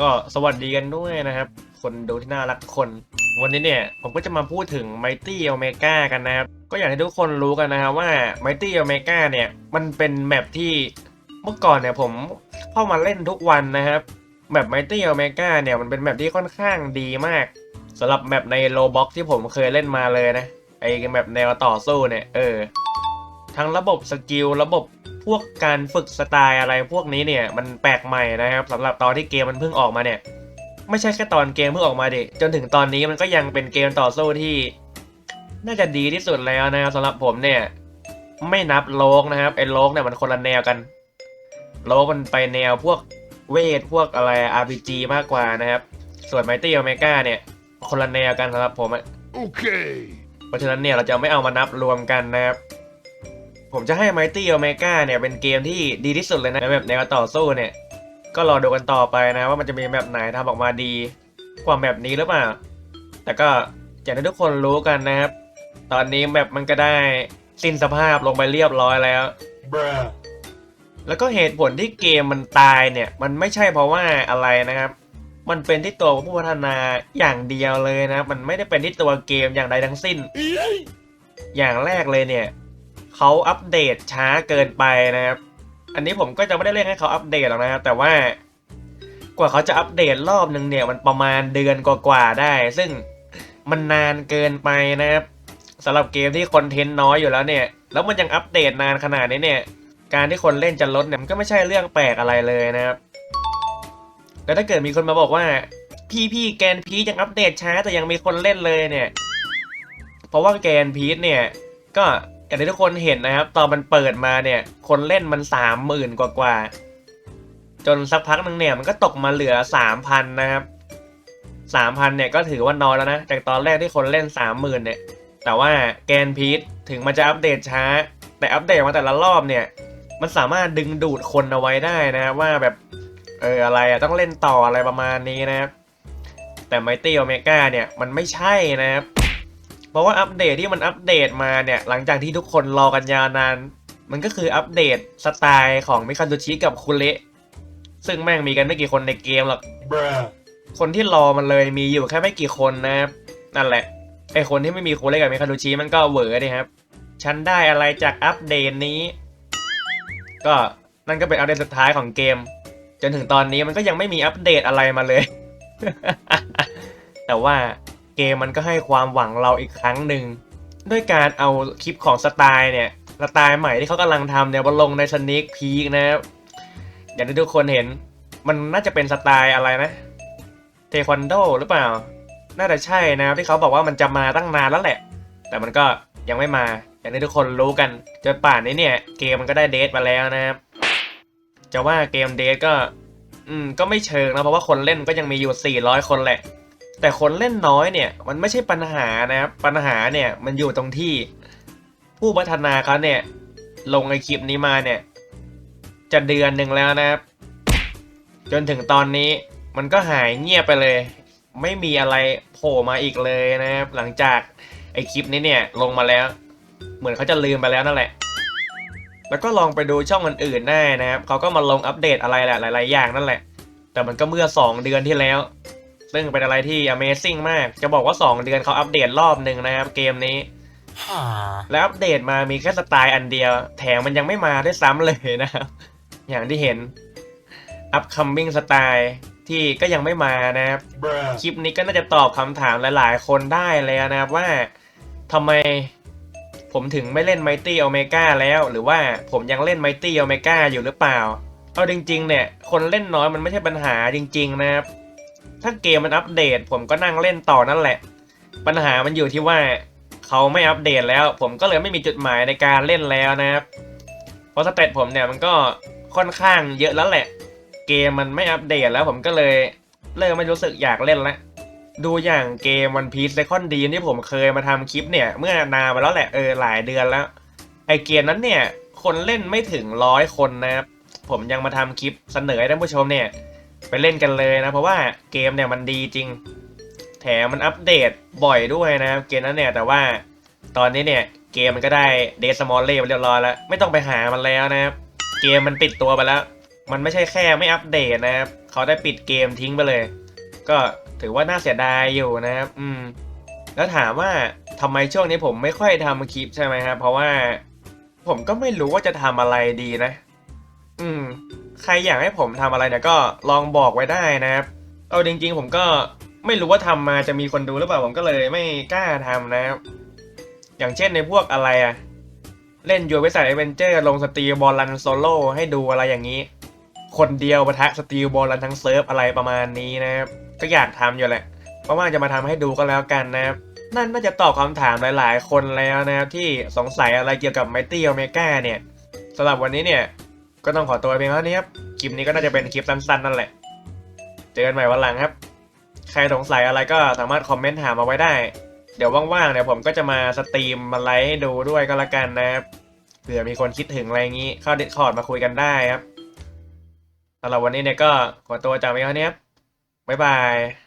ก็สวัสดีกันด้วยนะครับ คนดูที่น่ารักคน วันนี้เนี่ย ผมก็จะมาพูดถึง Mighty Omega กันนะครับ ก็อยากให้ทุกคนรู้กันนะครับว่า Mighty Omega เนี่ย มันเป็นแมปที่เมื่อก่อนเนี่ยผมเข้ามาเล่นทุกวันนะครับแมป Mighty Omega เนี่ยมันเป็นแมปที่ค่อนข้างดีมากสำหรับแมปใน Roblox ที่ผมเคยเล่นมาเลยนะไอแมปแนวต่อสู้เนี่ยเออทั้งระบบสกิลระบบ พวกการฝึกสไตล์อะไรพวกนี้เนี่ยมันแปลกใหม่นะครับสำหรับตอนที่เกมมันเพิ่งออกมาเนี่ย ไม่ใช่แค่ตอนเกมเพิ่งออกมาดิจนถึงตอนนี้มันก็ยังเป็นเกมต่อสู้ที่ น่าจะดีที่สุดแล้วนะครับสำหรับผมเนี่ย ไม่นับโลกนะครับไอ้โลกเนี่ยมันคนละแนวกัน โลกมันไปแนวพวกเวทพวกอะไร RPG มากกว่านะครับ ส่วน Mighty Omega เนี่ย คนละแนวกันสำหรับผมอะ Okay. เพราะฉะนั้นเนี่ยเราจะไม่เอามานับรวมกันนะครับ ผมจะให้ Mighty Omega เนี่ยเป็นเกมที่ดีที่สุดเลยนะแบบแนวต่อสู้เนี่ย ก็รอดูกันต่อไปนะว่ามันจะมีแบบไหนทำออกมาดีกว่าแบบนี้หรือเปล่า แต่ก็อย่างที่ทุกคนรู้กันนะครับ ตอนนี้แบบมันก็ได้สิ้นสภาพลงไปเรียบร้อยแล้ว Bruh. แล้วก็เหตุผลที่เกมมันตายเนี่ย มันไม่ใช่เพราะว่าอะไรนะครับ มันเป็นที่ตัวผู้พัฒนาอย่างเดียวเลยนะครับมันไม่ได้เป็นที่ตัวเกมอย่างใดทั้งสิ้น อย่างแรกเลยเนี่ย เขาอัปเดตช้าเกินไปนะครับ อันนี้ผมก็จะไม่ได้เรียกให้เขาอัปเดตหรอกนะครับ แต่ว่ากว่าเขาจะอัปเดตรอบหนึ่งเนี่ยมันประมาณเดือนกว่าๆได้ ซึ่งมันนานเกินไปนะครับสำหรับเกมที่คอนเทนต์น้อยอยู่แล้วเนี่ย แล้วมันยังอัปเดตนานขนาดนี้เนี่ย การที่คนเล่นจะลดเนี่ยมันก็ไม่ใช่เรื่องแปลกอะไรเลยนะครับ แล้วถ้าเกิดมีคนมาบอกว่า พี่พี่แกนพียังอัปเดตช้าแต่ยังมีคนเล่นเลยเนี่ย เพราะว่าแกนพีเนี่ยก็ อย่างที่ทุกคนเห็นนะครับ ตอนมันเปิดมาเนี่ย คนเล่นมันสามหมื่นกว่าๆจนสักพักหนึ่งเนี่ยมันก็ตกมาเหลือสามพันนะครับสามพันเนี่ยก็ถือว่าน้อยแล้วนะ จากตอนแรกที่คนเล่นสามหมื่นเนี่ย แต่ว่าแกนพีชถึงมันจะอัปเดตช้า แต่อัปเดตมาแต่ละรอบเนี่ย มันสามารถดึงดูดคนเอาไว้ได้นะว่าแบบ เอออะไรอะต้องเล่นต่ออะไรประมาณนี้นะครับ แต่ Mighty Omega เนี่ยมันไม่ใช่นะครับ เพราะว่าอัปเดตที่มันอัปเดตมาเนี่ย หลังจากที่ทุกคนรอกันยาวนาน มันก็คืออัปเดตสไตล์ของมิคันโดชิกับคุเระซึ่งแม่งมีกันไม่กี่คนในเกมหรอก Bruh. คนที่รอมันเลยมีอยู่แค่ไม่กี่คนนะครับนั่นแหละ ไอคนที่ไม่มีคุเระกับมิคันโดชิมันก็เหวอดิครับ ฉันได้อะไรจากอัปเดตนี้ ก็นั่นก็เป็นอัปเดตสุดท้ายของเกม จนถึงตอนนี้มันก็ยังไม่มีอัปเดตอะไรมาเลย แต่ว่า เกมมันก็ให้ความหวังเราอีกครั้งหนึ่งด้วยการเอาคลิปของสไตล์เนี่ยสไตล์ใหม่ที่เขากำลังทำเนี่ยมาลงในสนิคพีกนะครับอย่างที่ทุกคนเห็น มันน่าจะเป็นสไตล์อะไรนะเทควันโดหรือเปล่า น่าจะใช่นะครับที่เขาบอกว่ามันจะมาตั้งนานแล้วแหละ แต่มันก็ยังไม่มา อย่างที่ทุกคนรู้กันจนป่านนี้เนี่ย เกมมันก็ได้เดทมาแล้วนะครับจะว่าเกมเดทก็ อืมก็ไม่เชิงนะเพราะว่าคนเล่นก็ยังมีอยู่ 400 คนแหละ แต่คนเล่นน้อยเนี่ยมันไม่ใช่ปัญหานะครับ ปัญหาเนี่ยมันอยู่ตรงที่ผู้พัฒนาเขาเนี่ย ลงไอคลิปนี้มาเนี่ย จะเดือนหนึ่งแล้วนะครับ จนถึงตอนนี้มันก็หายเงียบไปเลย ไม่มีอะไรโผล่มาอีกเลยนะครับ หลังจากไอคลิปนี้เนี่ยลงมาแล้ว เหมือนเขาจะลืมไปแล้วนั่นแหละ แล้วก็ลองไปดูช่องอื่นๆได้นะครับเขาก็มาลงอัปเดตอะไรแหละหลาย ๆ อย่างนั่นแหละ แต่มันก็เมื่อ 2 เดือนที่แล้ว ซึ่งเป็นอะไรที่ Amazing มาก จะบอกว่า 2 เดือนเขาอัปเดตรอบหนึ่งนะครับเกมนี้ Ah. แล้วอัปเดตมามีแค่สไตล์อันเดียว แถมมันยังไม่มาด้วยซ้ำเลยนะครับ อย่างที่เห็น upcoming สไตล์ที่ก็ยังไม่มานะครับ Bruh. คลิปนี้ก็น่าจะตอบคำถามหลายๆ คนได้แล้วนะครับว่าทำไมผมถึงไม่เล่น Mighty Omega แล้ว หรือว่าผมยังเล่น Mighty Omega อยู่หรือเปล่า เอาจริง ๆ เนี่ย คนเล่นน้อยมันไม่ใช่ปัญหาจริง ๆ นะครับ ถ้าเกมมันอัปเดต ผมก็นั่งเล่นต่อนั่นแหละ ปัญหามันอยู่ที่ว่าเขาไม่อัปเดตแล้ว ผมก็เลยไม่มีจุดหมายในการเล่นแล้วนะครับเพราะสเตตผมเนี่ยมันก็ค่อนข้างเยอะแล้วแหละ เกมมันไม่อัปเดตแล้วผมก็เลยเริ่มไม่รู้สึกอยากเล่นแล้วดูอย่างเกม One Piece Second D ที่ผมเคยมาทำคลิปเนี่ย เมื่อนานมาแล้วแหละเออหลายเดือนแล้ว ไอเกมนั้นเนี่ย คนเล่นไม่ถึงร้อยคนนะครับผมยังมาทำคลิปเสนอให้ท่านผู้ชมเนี่ย ไปเล่นกันเลยนะ เพราะว่าเกมเนี่ยมันดีจริง แถมมันอัปเดตบ่อยด้วยนะครับเกมนั้นเนี่ยแต่ว่าตอนนี้เนี่ยเกมมันก็ได้เดสมอลเล่เรียบร้อยแล้ว ไม่ต้องไปหามันแล้วนะครับเกมมันปิดตัวไปแล้ว มันไม่ใช่แค่ไม่อัปเดตนะครับเขาได้ปิดเกมทิ้งไปเลย ก็ถือว่าน่าเสียดายอยู่นะครับ อืม แล้วถามว่าทำไมช่วงนี้ผมไม่ค่อยทำคลิปใช่ไหมครับเพราะว่าผมก็ไม่รู้ว่าจะทำอะไรดีนะ อืม ใครอยากให้ผมทำอะไรเนี่ยก็ลองบอกไว้ได้นะครับ เอาจริงๆ ผมก็ไม่รู้ว่าทำมาจะมีคนดูหรือเปล่าผมก็เลยไม่กล้าทำนะครับ อย่างเช่นในพวกอะไรอะเล่นยูเวสายเอเวนเจอร์ลงสตรีบอลลันโซโล่ให้ดูอะไรอย่างนี้ คนเดียวปะทะสตรีบอลลันทั้งเซิร์ฟอะไรประมาณนี้นะครับ ก็อยากทำอยู่แหละเพราะว่าจะมาทำให้ดูก็แล้วกันนะครับนั่นน่าจะตอบคำถามหลาย ๆ คนแล้วนะครับที่สงสัยอะไรเกี่ยวกับไมตี้โอเมก้าเนี่ยสำหรับวันนี้เนี่ย ก็ต้องขอตัวเพียงเท่านี้ครับ คลิปนี้ก็น่าจะเป็นคลิปสั้นๆนั่นแหละ เจอกันใหม่วันหลังครับ ใครสงสัยอะไรก็สามารถคอมเมนต์ถามมาไว้ได้ เดี๋ยวว่างๆเนี่ยผมก็จะมาสตรีมมาไลฟ์ให้ดูด้วยก็แล้วกันนะครับเผื่อมีคนคิดถึงอะไรงี้ เข้าดิสคอร์ดมาคุยกันได้ครับสำหรับวันนี้เนี่ยก็ขอตัวจากเพียงเท่านี้ครับบ๊ายบาย